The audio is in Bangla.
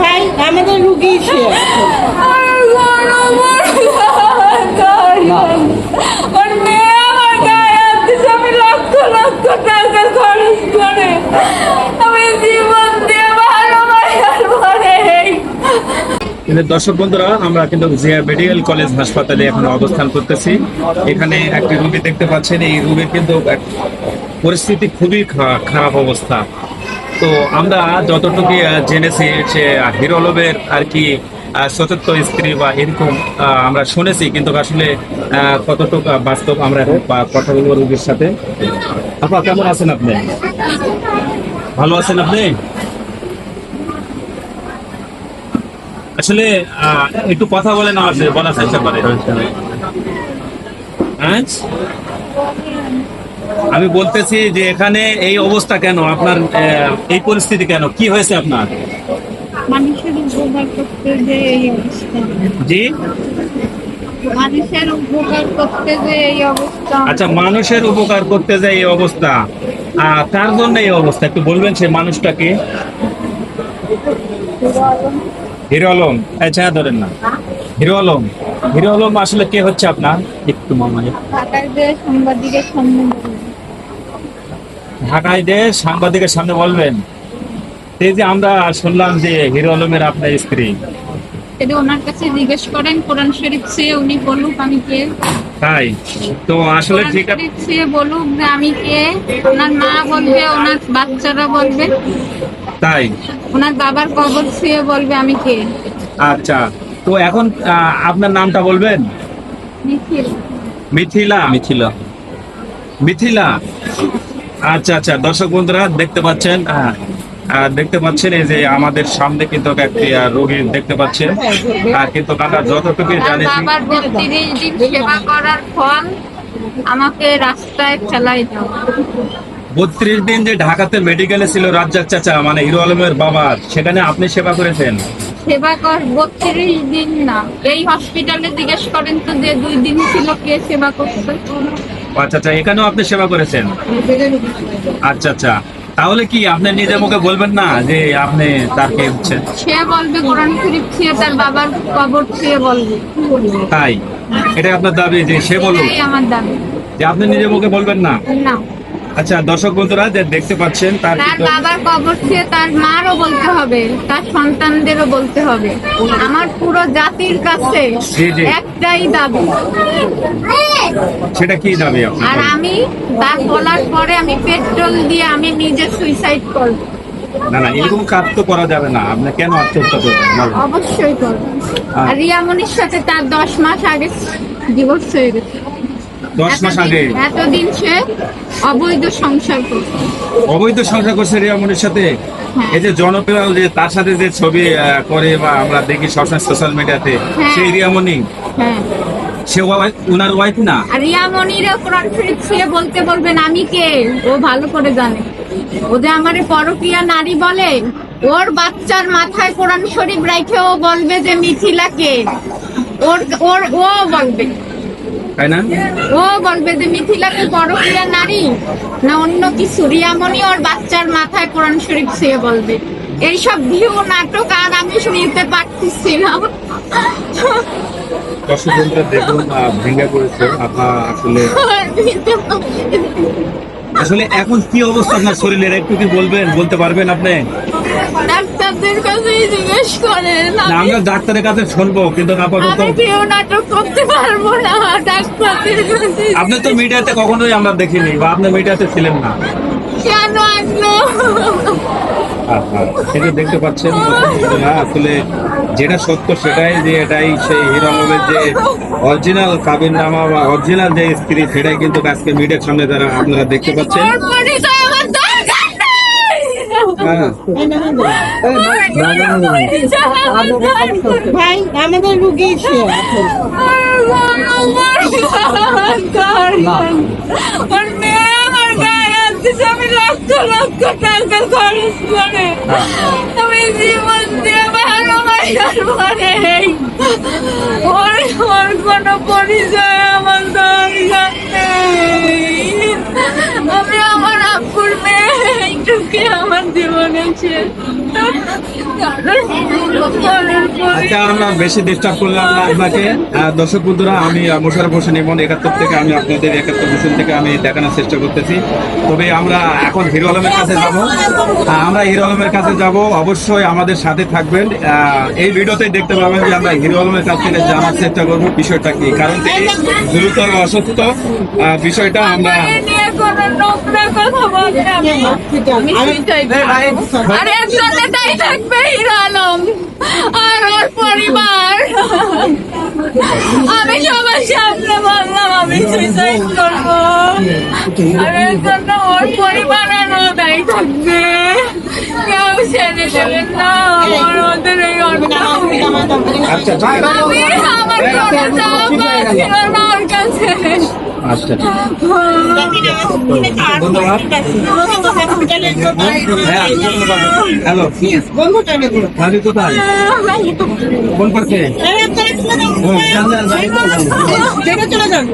ভাই, আমাদের দর্শক বন্ধুরা, আমরা কিন্তু জিয়া মেডিকেল কলেজ হাসপাতালে এখন অবস্থান করতেছি। এখানে একটি রুগী দেখতে পাচ্ছেন। এই রুগীর কিন্তু পরিস্থিতি খুবই খারাপ অবস্থা। তো আমরা যতটুকু জেনেছি যে হিরোলবের আর কি আহ, স্ত্রী বা এরকম আমরা শুনেছি কিন্তু আসলে কতটুকু বাস্তব আমরা কথা বলব রুগীর সাথে। আপা কেমন আছেন আপনি? ভালো আছেন আপনি? আসলে একটু কথা বলেন আমার সাথে বলার চেষ্টা করে হ্যাঁ? আমি বলতেছি যে এখানে এই অবস্থা কেন? আপনার এই পরিস্থিতি কেন? কি হয়েছে আপনার? মানুষের উপকার করতে যে জি? মানুষের উপকার করতে যে এই অবস্থা। আচ্ছা মানুষের উপকার করতে যায় এই অবস্থা কার জন্য এই অবস্থা? একটু বলবেন সেই মানুষটাকে হিরো আলম। আচ্ছা ধরেন না। হিরো আলম। হিরো আলম আসলে কে হচ্ছে আপনার? একটু ঢাকায় যে সাংবাদিকের। ঢাকায় যে সাংবাদিকের সামনে বলবেন এই যে আমরা শুনলাম যে হিরো আলমের আপনার স্ত্রী। এটা ওনার কাছে জিজ্ঞেস করেন কোরআন শরীফ সে উনি বলুক আমি কে। তাই? তো আসলে ঠিক আছে সে বলুক যে আমি কে ওনার মা বলবে ওনার বাচ্চারা বলবে। তাই? ওনার বাবার কবর সে বলবে আমি কে। আচ্ছা তো এখন আহ, আপনার নামটা বলবেন? নিখিল মিথিলা। মিথিলা। মিথিলা? আচ্ছা আচ্ছা দর্শক বন্ধুরা দেখতে পাচ্ছেন হ্যাঁ, দেখতে পাচ্ছেন এই যে আমাদের সামনে কিন্তু একটি রোগী দেখতে পাচ্ছেন। আর কিন্তু আমরা যতটুকু জানে জানি বাবার বত্রিশ দিন সেবা করার ফল আমাকে রাস্তায় ফেলাই দাও। বত্রিশ দিন যে ঢাকাতে মেডিকেলে ছিল রাজ্জাক চাচা মানে হিরো আলমের বাবার সেখানে আপনি সেবা করেছেন? সেবা কর বত্রিশ দিন না। এই হসপিটালে জিজ্ঞেস করেন তো যে দুই দিন ছিল কে সেবা করছে। আচ্ছা আচ্ছা এখানেও আপনি সেবা করেছেন? আচ্ছা আচ্ছা তাহলে কি আপনি নিজের মুখে বলবেন না যে আপনি তার কে হচ্ছেন সে বলবে কোরআন শরীফ ছুঁয়ে তার বাবার কবর ছুঁয়ে বলবে। তাই? এটা আপনার দাবি যে সে বলুক? আমার দাবি। যে আপনি নিজের মুখে বলবেন না? না। আচ্ছা দর্শক বন্ধুরা যে দেখতে পাচ্ছেন তার তার বাবার কবর ছুঁয়ে তার মারও বলতে হবে তার সন্তানদেরও বলতে হবে। আমার পুরো জাতির কাছে জি, জি। একটাই দাবি। সেটা কি দাবি আর আমি তার বলার পরে আমি পেট্রোল দিয়ে আমি নিজে সুইসাইড করব। না না এরকম কাজ তো করা যাবে না। আপনি কেন আত্মহত্যা করবেন? বলেন। অবশ্যই করব। হ্যাঁ। আর রিয়ামনির সাথে তার দশ মাস আগে ডিভোর্স হয়ে গেছে। দশ মাস আগে। এতদিন সে অবৈধ সংসার করছে অবৈধ সংসার করছে রিয়ামনির সাথে? হ্যাঁ। এই যে জনপ্রিয় যে তার সাথে যে ছবি করে বা আমরা দেখি সবসময় সোশ্যাল মিডিয়াতে। সেই রিয়ামনি হ্যাঁ। সে উনার ওয়াইফ না? আর রিয়ামনিরও কোরআন শরীফ বলতে বলবেন আমি কে? ও ভালো করে জানে। ও যে আমারে পরকিয়া নারী বলে ওর বাচ্চার মাথায় কোরআন শরীফ রাখে ও বলবে যে মিথিলা কে ওর ওর ও বলবে। তাই না? ও বলবে যে মিথিলাকে পরকিয়া নারী। না অন্য কিছু। রিয়ামনি ওর বাচ্চার মাথায় কোরআন শরীফ ছুঁয়ে বলবে। এইসব ভিউ নাটক আর আমি শুনতে পারতেছি না। দেখুন পড়েছে। আপনার আসলে আসলে এখন কি অবস্থা আপনার শরীরের? একটু কি বলবেন? বলতে পারবেন আপনি? ডাক্তারদের কাছেই জিজ্ঞেস করেন আমরা ডাক্তারের কাছে শুনব কিন্তু আপাতত কেউ নাটক করতে পারব না ডাক্তারদের কাছে। আপনি তো মিডিয়াতে কখনোই আমরা দেখিনি বা আপনি মিডিয়াতে ছিলেন না। কেন আসলো? এটা দেখতে পাচ্ছেন। না আসলে যেটা সত্য সেটাই যে এটাই সেই হিরো আলমের যে অরিজিনাল কাবির নামা বা অরিজিনাল যে স্ত্রী সেটাই কিন্তু আজকে মিডিয়ার সামনে তারা আপনারা দেখতে পাচ্ছেন। ভাই আমাদের রুগী আমার কোনো পরিচয় আমার দরকার আমি আমার আব্বুর মেয়ে, এইটুকুই আমার জীবনে ছিল আচ্ছা আমরা বেশি ডিস্টার্ব করলাম না আপনাকে। দর্শক বন্ধুরা আমি হোসেন একাত্তর থেকে আমি আপনাদের একাত্তর হোসেন থেকে আমি দেখানোর চেষ্টা করতেছি। তবে আমরা এখন হিরো আলমের কাছে যাব। আমরা হিরো আলমের কাছে যাব। অবশ্যই আমাদের সাথে থাকবেন। এই ভিডিওতে দেখতে পাবেন যে আমরা হিরো আলমের কাছ থেকে জানার চেষ্টা করব বিষয়টা কি। কারণ তিনি গুরুতর অসুস্থ বিষয়টা আমরা আর এর সাথে তাই আর ওর পরিবার। আমি সবার সামনে বললাম, আমি সুইসাইড করব। আর এর ওর পরিবার আর দায়ী থাকবে। কেউ ছেড়ে দেবেন না, আমার ওদের এই অন্যায়। আচ্ছা আচ্ছা হ্যাঁ হ্যালো কোথায় চলে যান